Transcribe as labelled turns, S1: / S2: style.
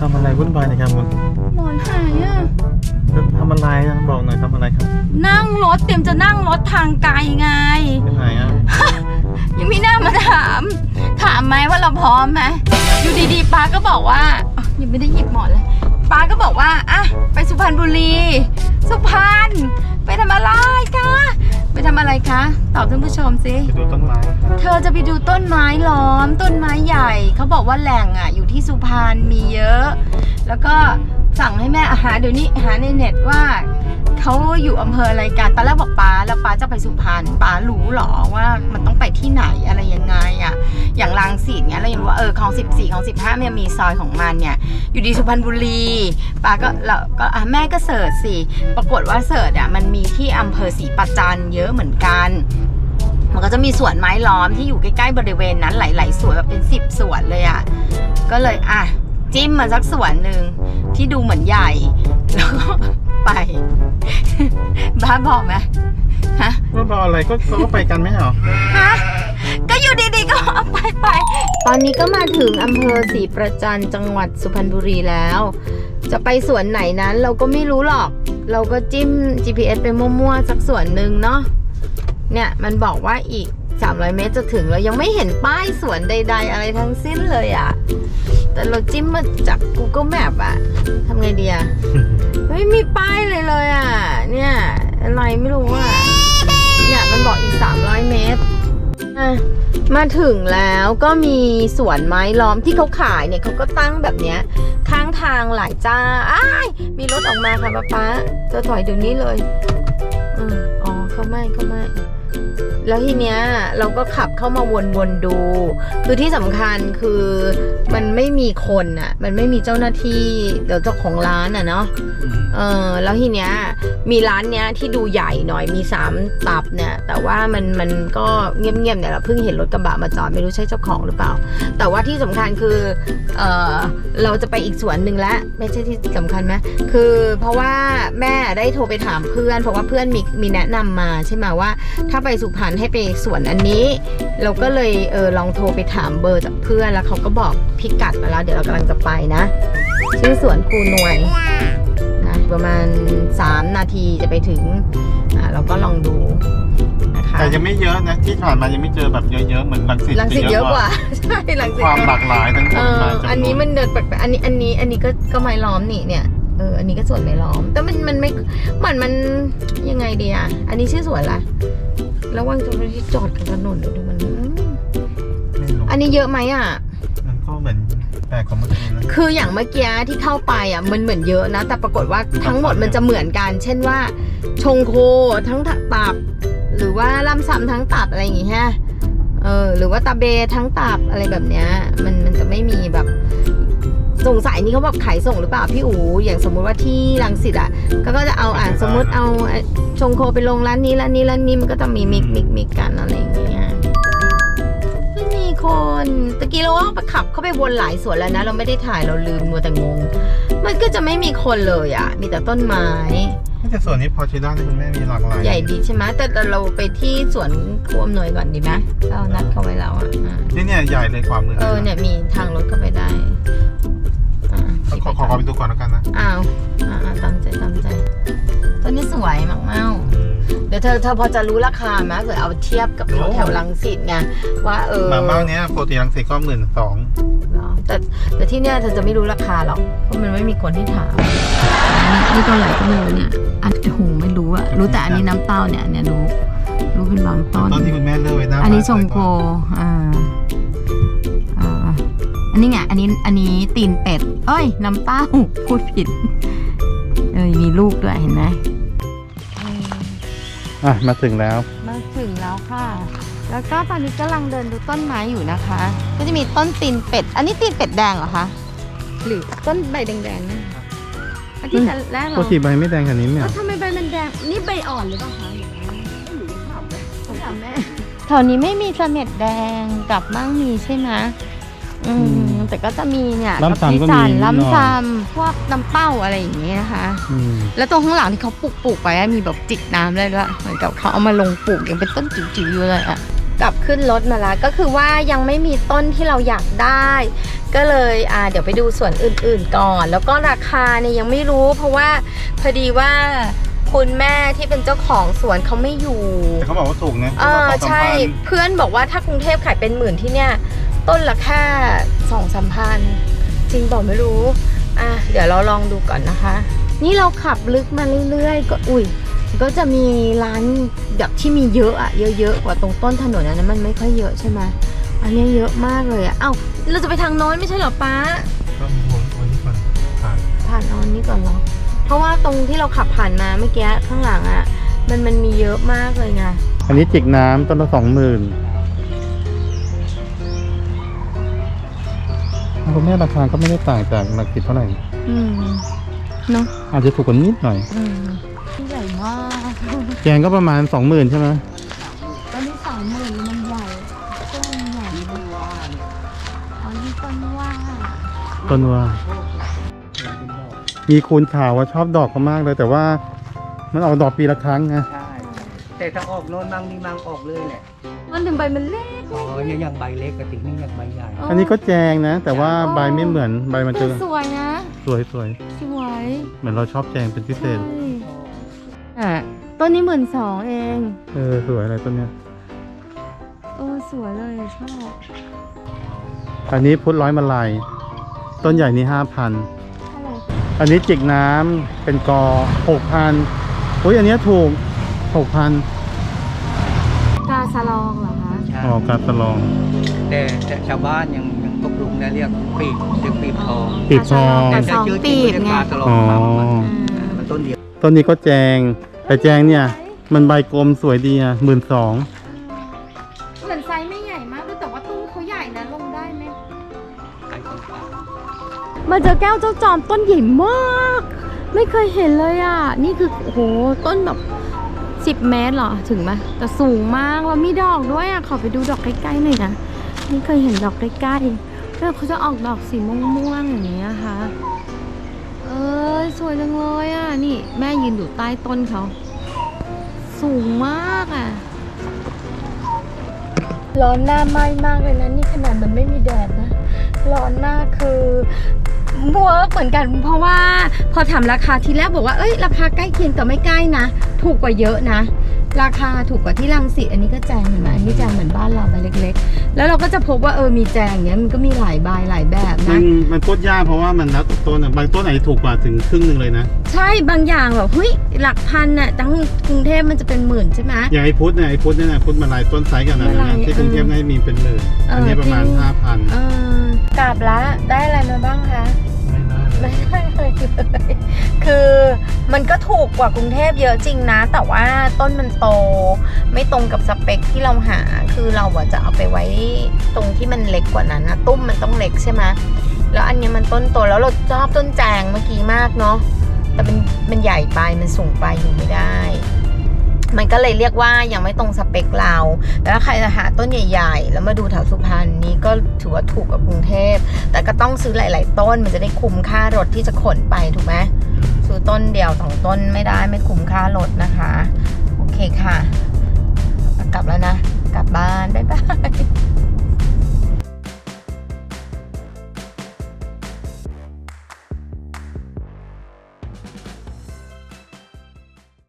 S1: ทำอะไรวุ่นวายเนะครับคุณ
S2: หมอนหายอะ
S1: ทำอะไรนะบอกหน่อยทำอะไรครับ
S2: นั่งรถเตรียมจะนั่งรถทางไกลไง
S1: เป็นไหนอะ
S2: ยังไม่น่ามาถาม ถามไหมว่าเราพร้อมไหมอยู่ดีๆป้าก็บอกว่าอะยังไม่ได้หยิบหมอนเลยป้าก็บอกว่าอะไปสุพรรณบุรี สุพรรณ ไปทำอะไรคะไปทำอะไรคะ ตอบท่านผู้ชมสิ
S1: ไปดูต้นไม้ครับ
S2: เธอจะไปดูต้นไม้ล้อม ต้นไม้ใหญ่ เขาบอกว่าแหล่งอะ อยู่ที่สุพรรณมีเยอะ แล้วก็สั่งให้แม่หาเดี๋ยวนี้หาในเน็ตว่า เขาอยู่อำเภออะไรกันตอนแรกบอกป้าแล้วป้าจะไปสุพรรณป้ารู้หรอว่ามันต้องไปที่ไหนอะไรยังไงอะอย่างรังสิตเนี้ยเรายังรู้ว่าเออของ14ของ15เนี่ยมีซอยของมันเนี่ย อยู่ดีสุพรรณบุรีป้าก็เราก็อะแม่ก็เสิร์ชสิปรากฏว่าเสิร์ชอะมันมีที่อำเภอศรีประจันเยอะเหมือนกันมันก็จะมีสวนไม้ล้อมที่อยู่ใกล้ๆบริเวณนั้นหลายๆสวนแบบเป็นสิบสวนเลยอะ่ะ ก็เลยอะ จิ้มมาสักสวนหนึ่งที่ดูเหมือนใหญ่แล้วก็ ไป บ้าบอกไหมฮะ
S1: ว่าบอกอะไรก็เขาก็ไปกันไม่เหรอ
S2: ฮะก็อยู่ดีๆก็เอาไปไปตอนนี้ก็มาถึงอำเภอศรีประจันจังหวัดสุพรรณบุรีแล้ว จะไปสวนไหนนั้นเราก็ไม่รู้หรอก เราก็จิ้ม GPS ไปมั่วๆสักสวนหนึ่งเนาะเนี่ยมันบอกว่าอีก 300 เมตรจะถึงเรายังไม่เห็นป้ายสวนใด ๆ อะไรทั้งสิ้นเลยอะ่ะ แต่เราจิ้มมาจาก Google Map อะทำไงดีอะไม่มีป้ายเลยเลยอะเนี่ย อะไรไม่รู้อะเนี่ยมันบอกอีก 300 เมตรอะมาถึงแล้วก็มีสวนไม้ล้อมที่เขาขายเนี่ยเขาก็ตั้งแบบเนี้ย ข้างทางหลายจ้าอ้ายมีรถออกมาค่ะป๊าป๊าจะถอยเดี๋ยวนี้เลย อืมอ๋อเขาไม่เขาไม่ แล้วทีเนี้ยเราก็ขับเข้ามาวนๆดู คือที่สำคัญคือมันไม่มีคนอะ มันไม่มีเจ้าหน้าที่เดี๋ยวเจ้าของร้านอะเนาะ เออแล้วทีเนี้ยมีร้านเนี้ยที่ดูใหญ่หน่อยมีสามตับเนี่ย แต่ว่ามันมันก็เงียบๆเนี่ยเราเพิ่งเห็นรถกระบะมาจอดไม่รู้ใช่เจ้าของหรือเปล่า แต่ว่าที่สำคัญคือ เออเราจะไปอีกสวนหนึ่งแล้วไม่ใช่ที่สำคัญไหมคือเพราะว่าแม่ได้โทรไปถามเพื่อน เพราะว่าเพื่อนมีมีแนะนำมาใช่ไหมว่า ถ้าไปสุพรรณให้ไปสวนอันนี้ เราก็เลยเออลองโทรไปถามเบอร์จากเพื่อนแล้วเขาก็บอกพิกัดมาแล้วเดี๋ยวเรากำลังจะไปนะ ชื่อสวนครูหน่วยนะประมาณ 3 นาทีจะไปถึงอ่าเราก็ลองดูนะคะ
S1: แต่ยังไม่เยอะนะที่ผ่านมายังไม่เจอแบบเยอะๆเหมือนลังสิต
S2: ลังสิตเยอะกว่า ใช่ลังสิต
S1: ความหลากหลายทั้งค
S2: เอนอ
S1: มาจำว
S2: อันนี้มันเดินแปลกๆอันนี้อันนี้อันนี้ก็ก็ไม้ล้อมนี่เนี่ยเอออันนี้ก็สวนไม้ล้อม แต่มันมันไม่เหมือนมันยังไงดีอะอันนี้ชื่อสวนอะไรระหว่างจอดที่จอดกับถนนดูมันอืม
S1: ไม่รู้
S2: อันนี้เยอะไหมอะ
S1: มันก็เหมือนแปลกกว่าเมื่อกี้นะ
S2: คืออย่างเมื่อกี้ที่เข้าไปอะมันเหมือนเยอะนะ แต่ปรากฏว่าทั้งหมดมันจะเหมือนกัน เช่นว่า ชงโคทั้งตับ หรือว่าลำซ้ำทั้งตับอะไรอย่างงี้ฮะเออหรือว่าตาเบทั้งตับอะไรแบบเนี้ยมันมันจะไม่มีแบบ สงสัยนี่เขาแบบขายส่งหรือเปล่าพี่อูอย่างสมมุติว่าที่รังสิตอะก็ก็จะเอาอะสมมุติเอาชงโคไปลงร้านนี้ร้านนี้ร้านนี้มันก็จะมีมิกมิกมิกกันอะไรอย่างเงี้ยไม่มีคนตะกี้เราว่าไปขับเข้าไปวนหลายสวนแล้วนะ เราไม่ได้ถ่ายเราลืมมัวแต่งง มันก็จะไม่มีคนเลยอะ มีแต่ต้นไม้
S1: แต่ส่วนนี้พอใช้ได้นะคุณแม่มีหลากหลาย
S2: ใหญ่ดีใช่ไหมแต่แต่เราไปที่สวนครูอำนวยก่อนดีไหมเรานัดเขาไว้แล้วอะอ่า
S1: นี่เนี่ยใหญ่เลยขวามือ
S2: เออเนี่ยมีทางรถเข้าไปได้อ่า
S1: ขอขอขอขอไปดูก่อนแล้วกันนะ
S2: อ้าวอ่าอ่าตามใจตามใจต้นนี้สวยมากเมาเดี๋ยวเธอเธอพอจะรู้ราคาไหมเผื่อเอาเทียบกับแถวแถวรังสิตไงว่าเออ
S1: หมาเมาเนี้ยปกติรังสิตก็หมื่นสอง
S2: เหรอแต่แต่ที่เนี่ยเธอจะไม่รู้ราคาหรอกเพราะมันไม่มีคนให้ถามนี่นี่ตัวไหนก็ไม่รู้เนี่ยอันหูไม่รู้อะรู้แต่อันนี้น้ำเต้าเนี่ยเนี่ยรู้รู้เป็นบางต้น
S1: ต้นที่คุณแม่เลือกไว้หน้า
S2: อันนี้
S1: บ้า
S2: ชงโคอ่าอ่าอั นนี้ไง อันนี้ อันนี้ตีนเป็ด เอ้ย น้ำเต้า พูดผิด เอ้ย มีลูกด้วยเห็นไหม
S1: อะ มาถึงแล้ว
S2: มาถึงแล้วค่ะ แล้วก็ตอนนี้กำลังเดินดูต้นไม้อยู่นะคะ ก็จะมีต้นตีนเป็ด อันนี้ตีนเป็ดแดงเหรอคะ หรือต้นใบแดงๆนี่อันที่แรก
S1: ป
S2: เรา
S1: กติใบไม่แดงขนาดนี้เนี่ย
S2: แล้วทำไมใบมันแดง นี่ใบอ่อนหรือเปล่าคะหรือว่าไม่รู้ถามเลยถามแม่แถวนี้ไม่มีเสม็ดแดงกับมั่งมีใช่ไหมอืม แต่ก็จะมีเนี่ย
S1: ลำซำก็มี
S2: จัน
S1: นิดหน่อย
S2: ลำซำพวกน้ำเต้าอะไรอย่างเงี้ยนะคะ
S1: อืม
S2: แล้วตรงข้างหลังที่เขาปลูกปลูกๆไปอะมีแบบจิกน้ำเลยด้วยเหมือนกับเขาเอามาลงปลูกยังเป็นต้นจิ๋วๆอยู่เลยอะกลับขึ้นรถมาแล้วก็คือว่ายังไม่มีต้นที่เราอยากได้ ก็เลยอ่าเดี๋ยวไปดูส่วนอื่นๆก่อน แล้วก็ราคาเนี่ยยังไม่รู้ เพราะว่าพอดีว่าคุณแม่ที่เป็นเจ้าของสวนเขาไม่อยู่
S1: แต่เขาบอกว่าถูกนะ
S2: เออใช่เพื่อนบอกว่าถ้ากรุงเทพขายเป็นหมื่นที่เนี่ย ต้นละแค่สองสามพันจริงบอกไม่รู้ อะ เดี๋ยวเราลองดูก่อนนะคะ นี่เราขับลึกมาเรื่อยๆ ก็อุ้ยก็จะมีร้านแบบที่มีเยอะอะเยอะๆกว่าตรงต้นถนนอันนั้นมันไม่ค่อยเยอะใช่ไหมอันนี้เยอะมากเลยอะเอ้าเราจะไปทางโน้นไม่ใช่เหรอป้า
S1: ก็มีวนวนก่อนผ่าน
S2: ผ่านเอาอันนี้ก่อนเหรอเพราะว่าตรงที่เราขับผ่านมาเมื่อกี้ข้างหลังอะมันมันมีเยอะมากเลยไง
S1: อันนี้จิกน้ำต้นละสองหมื่น คุณแม่ราคาก็ไม่ได้ต่างจากหลักสิบเท่าไหร่
S2: อืมเนาะ
S1: อาจจะถูกกว่านิดหน่อย
S2: อืมใหญ่มาก
S1: แกงก็ประมาณสองหมื่นใช่ไหม
S2: ตอนนี้สามหมื่นมันใหญ่ต้นใหญ่เลยอ๋อนี่ต้นว่า
S1: ต้นว่า มีคูณข่าวว่าชอบดอกเขามากเลย แต่ว่ามันออกดอกปีละครั้งไง
S3: ใช่ แต่ถ้าออกโน่นมั่งนี่มั่งออกเลยแหละ
S2: มันถึงใบมันเล็ก
S3: อ๋อเนี่ยอย่างใบเล็กกับถึงนี่อย่างใบใหญ่
S1: อันนี้ก็แจงนะ แต่ว่าใบไม่เหมือนใบมันจะ
S2: สวยนะ
S1: สวยสวย
S2: สวย
S1: เหมือนเราชอบแจงเป็นพิเศษ
S2: ใช่อะต้นนี้หมื่นสองเอง
S1: เออสวยอะไรต้นเนี้ย
S2: เออสวยเลยชอบ
S1: อันนี้พุทธร้อยมาลายต้นใหญ่นี่ห้าพัน
S2: อะไร
S1: อันนี้จิกน้ำเป็นกอหกพันอุ้ยอันเนี้ยถูก หกพัน
S2: กาสลองเหรอคะ
S3: ใช่
S1: อ๋อการตลอง
S3: แต่แต่ชาวบ้านยังยังตกลุงนะเรียกปีกเรียกปีบทอง
S1: ปีบทอง
S2: กาสลอง
S3: ชื่อจริ
S2: ปี
S3: ง
S2: บ
S3: เรียก
S2: ไง
S3: ปลาตลอง
S1: อ๋อ
S3: ครับ
S2: อ่า
S3: มันต้นเดียว
S1: ต้นนี้ก็แจง แต่แจงเนี่ย มันใบกลมสวยดีอะหมื่นสอง
S2: เหมือนไซส์ไม่ใหญ่มากด้วยแต่ว่าต้นเขาใหญ่นะลงได้ไหม
S3: ไก่ตรงกลาง
S2: มาเจอแก้วเจ้าจอมต้นใหญ่มาก ไม่เคยเห็นเลยอะ นี่คือโอ้โหต้นแบบ สิบเมตรเหรอ ถึงไหมแต่สูงมากแล้วมีดอกด้วยอะ ขอไปดูดอกใกล้ๆหน่อยนะ นี่เคยเห็นดอกใกล้ๆแล้วเขาจะออกดอกสีม่วงๆอย่างนี้นะคะ เอ้ยสวยจังเลยอะ นี่แม่ยืนอยู่ใต้ต้นเขา สูงมากอะ ร้อนหน้าไหม้มากเลยนะ นี่ขนาดมันไม่มีแดดนะ ร้อนมากคือเวิร์กเหมือนกัน เพราะว่าพอถามราคาทีแรกบอกว่าเอ้ยราคาใกล้เคียงแต่ไม่ใกล้นะ ถูกกว่าเยอะนะ ราคาถูกกว่าที่รังสิตอันนี้ก็แจงเห็นไหมอันนี้แจงเหมือนบ้านเราใบเล็ก ๆ แล้วเราก็จะพบว่าเออมีแจงเนี้ยมันก็มีหลายใบหลายแบบ
S1: มั
S2: นะ
S1: นมันพูดยากเพราะว่ามันแล้วแต่ต้นอะบางต้นไหนถูกกว่าถึงครึ่งหนึ่งเลยนะ
S2: ใช่บางอย่างแบบเฮ้ยหลักพันน่ะทั้งกรุงเทพมันจะเป็นหมื่นใช่ไหม
S1: อย่างไอ้พุทธเนี่ยไอ้พุทธเนี่ยนะพุทธมาลายต้นไซส์กันนะ
S2: มาลาย
S1: นะที่กรุงเทพน่าจะมีเป็นหมื่น
S2: เอออั
S1: อันนี้ประมาณ
S2: จริง
S1: ห้าพัน
S2: เออกลับละได้อะไรมาบ้างคะ
S1: ไม่ได้เลย
S2: ไม่ได้เลยคือมันก็ถูกกว่ากรุงเทพเยอะจริงนะ แต่ว่าต้นมันโต ไม่ตรงกับสเปคที่เราหา คือเราอะจะเอาไปไว้ตรงที่มันเล็กกว่านั้นนะตุ้มมันต้องเล็กใช่ไหมแล้วอันเนี้ยมันต้นโตแล้วเราชอบต้นแจงเมื่อกี้มากเนาะ แต่มันมันใหญ่ไปมันสูงไปอยู่ไม่ได้ มันก็เลยเรียกว่ายังไม่ตรงสเปคเราแต่ถ้าใครจะหาต้นใหญ่ ๆ แล้วมาดูแถวสุพรรณนี้ก็ถือว่าถูกกับกรุงเทพ แต่ก็ต้องซื้อหลาย ๆ ต้นมันจะได้คุ้มค่ารถที่จะขนไปถูกไหมซื้อต้นเดียวสองต้นไม่ได้ไม่คุ้มค่ารถนะคะ โอเคค่ะ กลับแล้วนะ กลับบ้าน บ๊ายบาย